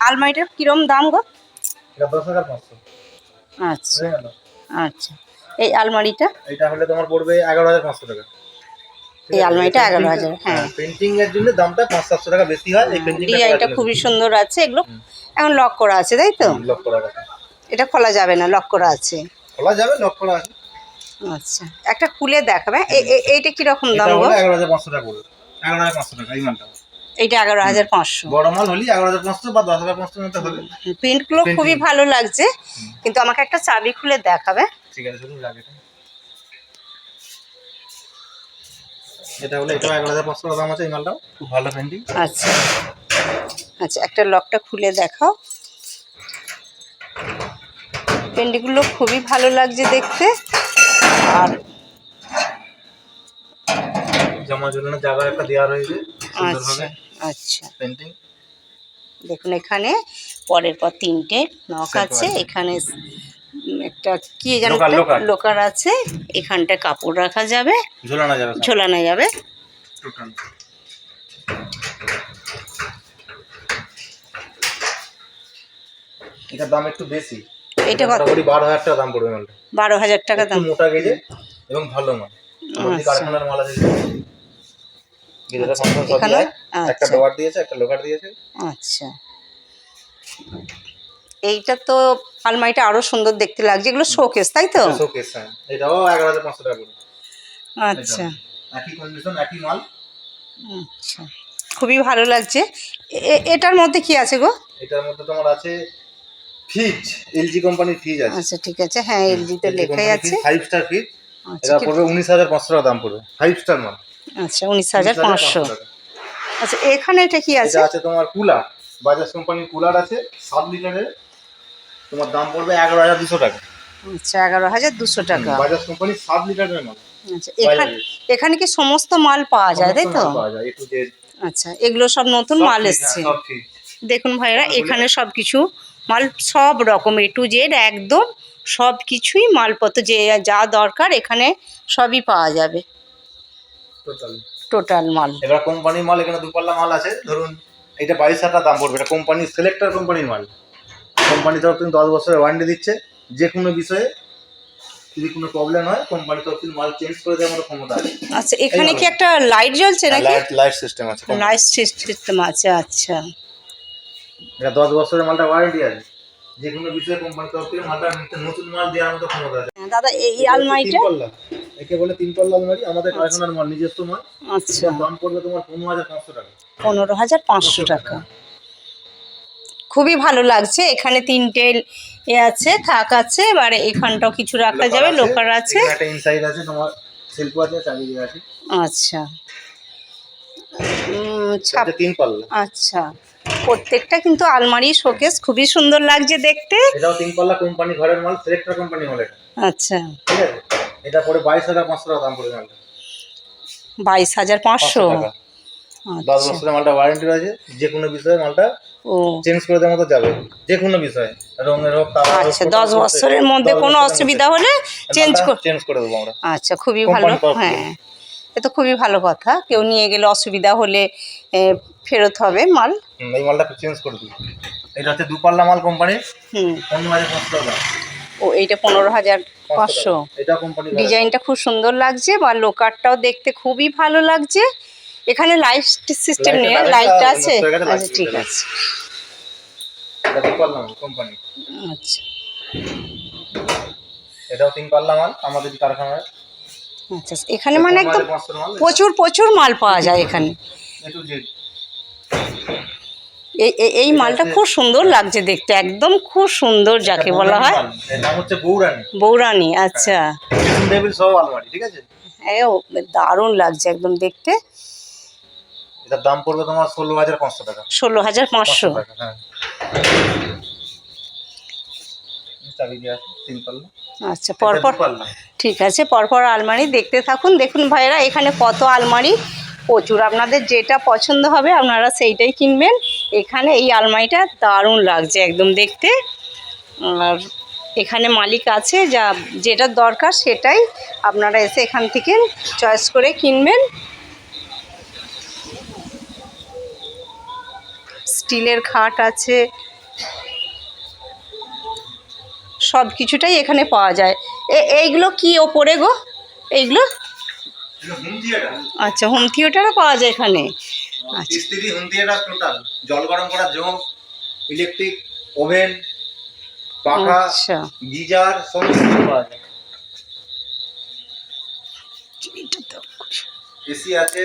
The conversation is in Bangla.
আলমারিটার কিরম দাম গো? হাজার আচ্ছা। আচ্ছা। এই আলমারিটা? এটা হলে তোমার পড়বে এগারো হাজার পাঁচশো টাকা। এই আলমারিটা 11,000, হ্যাঁ। পেন্টিং এর জন্য দামটা পাঁচ সাতশো টাকা বেশি হয় এই পেন্টিং ডিজাইনটা খুবই সুন্দর আছে এগুলো এখন লক করা আছে তাই তো? লক করা আছে। এটা খোলা যাবে না লক করা আছে। খোলা যাবে লক করা আছে। আচ্ছা। একটা খুলে দেখাবে এইটা কীরকম দাম গো? এগারো হাজার পাঁচশো টাকা পড়বে। এগারো হাজার পাঁচশো টাকা এই মালটা। এইটা এগারো হাজার পাঁচশো। বড় মাল হলে এগারো হাজার পাঁচশো বা দশ হাজার পাঁচশোর মধ্যে হবে প্রিন্টগুলো খুবই ভালো লাগছে কিন্তু আমাকে একটা চাবি খুলে দেখাবে। ঠিক আছে শুনুন লাগে এটা। এটা এগারো হাজার পাঁচশো দাম আছে এই মালটাও। খুব ভালো আচ্ছা। আচ্ছা একটা লকটা খুলে দেখাও। পেন্ডিগুলো খুবই ভালো লাগছে দেখতে। আর জামা ঝুলানোর জায়গা একটা দেওয়া রয়েছে আচ্ছা। সুন্দরভাবে আচ্ছা। পেন্টিং দেখুন এখানে পরের পর তিনটে নখ আছে। এখানে একটা কি যেন লোকার, আছে এখানটা কাপড় রাখা যাবে ঝুলানো যাবে ঝোলানো যাবে। এটার দাম একটু বেশি। এটা কত? বারো হাজার টাকা দাম পড়বে মালটা। বারো হাজার টাকা দাম। মোটা গেজে এবং ভালো মাল। আচ্ছা। কারখানার মাল আছে। ফাংশন সব? দেয়। একটা আচ্ছা। ডোয়ার দিয়েছে একটা লোকার দিয়েছে। আচ্ছা। এইটা তো আলমারিটা আরও সুন্দর দেখতে লাগছে। এগুলো শোকেস তাই তো? শোকেস হ্যাঁ। এটাও এগারো হাজার পাঁচশো টাকা পড়বে আচ্ছা। একই কন্ডিশন একই মাল। আচ্ছা। খুবই ভালো লাগছে। এটার মধ্যে কি আছে গো? এটার মধ্যে তোমার আছে ফ্রিজ এলজি কোম্পানির ফ্রিজ আছে। আচ্ছা ঠিক আছে। হ্যাঁ এলজি এলজিতে লেখাই আছে। ফাইভ স্টার ফ্রিজ এটা পড়বে উনিশ হাজার পাঁচশো টাকা দাম পড়বে। ফাইভ স্টার মাল। আচ্ছা উনিশ হাজার পাঁচশো। আচ্ছা এখানে এটা কি আছে? আছে তোমার কুলার বাজাজ কোম্পানির কুলার আছে সাত লিটারের। তোমার দাম পড়বে এগারো হাজার দুশো টাকা। আচ্ছা এগারো হাজার দুশো টাকা। বাজাজ কোম্পানির সাত লিটারের মাল। আচ্ছা এখানে এখানে কি সমস্ত মাল পাওয়া যায় তাই তো? আচ্ছা এগুলো সব নতুন মাল এসছে। হ্যাঁ। দেখুন ভাইরা এখানে সব কিছু মাল সব রকম এ টু জেড একদম সব কিছুই মালপত্র যে যা দরকার এখানে সবই পাওয়া যাবে। টোটাল মাল। এবার কোম্পানির মাল এখানে দুপাল্লা মাল আছে। ধরুন এটা বাইশ হাজার দাম পড়বে। এটা কোম্পানির সিলেক্টার কোম্পানির মাল। কোম্পানি তরফ থেকে দশ বছরের ওয়ারেন্টি দিচ্ছে। যে কোনো বিষয়ে যদি কোনো প্রবলেম হয় কোম্পানি তরফ থেকে মাল চেঞ্জ করে দেওয়ার ক্ষমতা আছে। আচ্ছা এখানে কি একটা লাইট জ্বলছে নাকি? লাইট লাইট সিস্টেম আছে। লাইট সিস্টেম আছে আচ্ছা। এটা দশ বছরের মালটা ওয়ারেন্টি আছে। যে কোনো বিষয়ে কোম্পানি তরফ থেকে মালটা নতুন মাল দেওয়ার মতো ক্ষমতা আছে। দাদা এই আলমারিটা একে বলে আলমারি আমাদের কারখানার মাল নিজস্ব মাল। আচ্ছা। দাম পড়বে তোমার পনেরো হাজার পাঁচশো টাকা। পনেরো হাজার পাঁচশো টাকা। খুবই ভালো লাগছে। এখানে তিনটে এ আছে থাক আছে এবার এখানটাও কিছু রাখা যাবে লোকার আছে। একটা ইনসাইড আছে তোমার শিল্প আছে চাবি আছে। আচ্ছা। তিন পাল্লা। আচ্ছা। প্রত্যেকটা কিন্তু আলমারি শোকেস খুবই সুন্দর লাগছে দেখতে। এটাও তিন পাল্লা কোম্পানি ঘরের মাল সিলেক্টর কোম্পানি মাল এটা। আচ্ছা। ঠিক আছে? এটা পড়ে বাইশ হাজার পাঁচশো টাকা দাম পড়বে মালটা। বাইশ হাজার পাঁচশো? দশ আচ্ছা। বছরের মালটা ওয়ারেন্টি রয়েছে যে কোনো বিষয়ে মালটা ও। চেঞ্জ করে দেওয়ার মতো যাবে যে কোনো বিষয়ে। রঙের হোক আচ্ছা দশ বছরের মধ্যে কোনো অসুবিধা হলে চেঞ্জ কর চেঞ্জ করে দেবো আমরা। আচ্ছা খুবই ভালো। হ্যাঁ এ তো খুবই ভালো কথা। কেউ নিয়ে গেলে অসুবিধা হলে ফেরত হবে মাল। এই মালটা চেঞ্জ করে দিই এটা হচ্ছে দুপাল্লা মাল কোম্পানির হুম। পনেরো হাজার পাঁচশো টাকা ও এইটা পনেরো হাজার পাঁচশো। ডিজাইনটা খুব সুন্দর লাগছে বা লোকারটাও দেখতে খুবই ভালো লাগছে। এখানে লাইট সিস্টেম নেই লাগাতে আছে? আচ্ছা ঠিক আছে। আচ্ছা। এটাও তিন পাল্লা মাল আমাদের কারখানায়। আচ্ছা এখানে মানে একদম প্রচুর প্রচুর মাল পাওয়া যায় এখানে। এই এই- মালটা খুব সুন্দর লাগছে দেখতে একদম খুব সুন্দর যাকে বলা হয়। বৌরানি। বৌরানি আচ্ছা। হ্যাঁ ও দারুণ লাগছে একদম দেখতে। এটার দাম পড়বে তোমার ষোলো হাজার পাঁচশো টাকা। ষোলো হাজার পাঁচশো হ্যাঁ। আচ্ছা পরপর ঠিক আছে পরপর আলমারি দেখতে থাকুন। দেখুন ভাইরা এখানে কত আলমারি। প্রচুর। আপনাদের যেটা পছন্দ হবে, আপনারা সেইটাই কিনবেন। এখানে এই আলমারিটা দারুণ লাগছে একদম দেখতে। আর এখানে মালিক আছে, যা যেটা দরকার সেটাই আপনারা এসে এখান থেকে চয়েস করে কিনবেন। স্টিলের খাট আছে। সব কিছুটাই এখানে পাওয়া যায়। এইগুলো কি ওপরে গো? এইগুলো? আচ্ছা হোম থিয়েটারও পাওয়া যায় এখানে। স্ত্রী হোম থিয়েটার টোটাল জল গরম করার জম ইলেকট্রিক ওভেন পাখা আচ্ছা। গিজার সমস্ত কিছু পাওয়া যায়। এসি আছে